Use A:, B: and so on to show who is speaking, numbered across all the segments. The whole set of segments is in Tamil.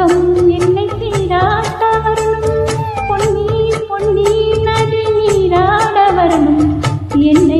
A: சொர்க்கம் என்னை சீராட்ட வரணும். பொன்னி பொன்னி நதி நீராட வரணும். என்னை என்னை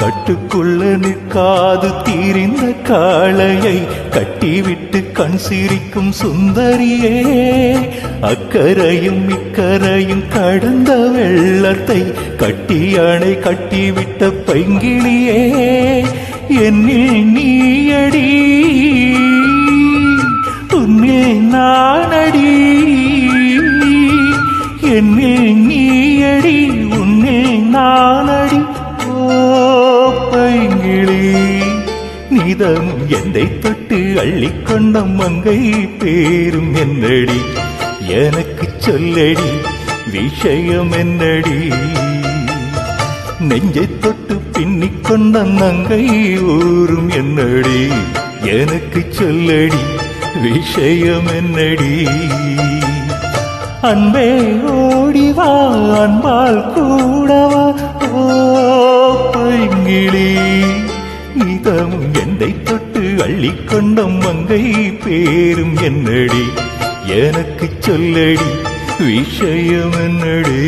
B: கட்டுக்குள்ள நிற்காது தீரிந்த காளையை கட்டிவிட்டு கண் சிரிக்கும் சுந்தரியே. அக்கரையும் இக்கரையும் கடந்த வெள்ளத்தை கட்டி அணை கட்டிவிட்ட பைங்கிளியே என்னில் நீயடி உன்னில் நானடி என்னில் நீயடி உன்னில் நான் நிதம் என்னை தொட்டு அள்ளிக்கொண்ட மங்கை பேரும் என்னடி? எனக்கு சொல்லடி விஷயம் என்னடி? நெஞ்சை தொட்டு பின்னிக்கொண்ட நங்கை ஊரும் என்னடி? எனக்கு சொல்லடி விஷயம் என்னடி? அன்பே ஓடிவா அன்பால் கூடவா? ஓ பைங்கிளி இதமும் என்னை தொட்டு அள்ளிக்கொண்ட மங்கை பேரும் என்னடி? எனக்கு சொல்லடி விஷயம் என்னடி?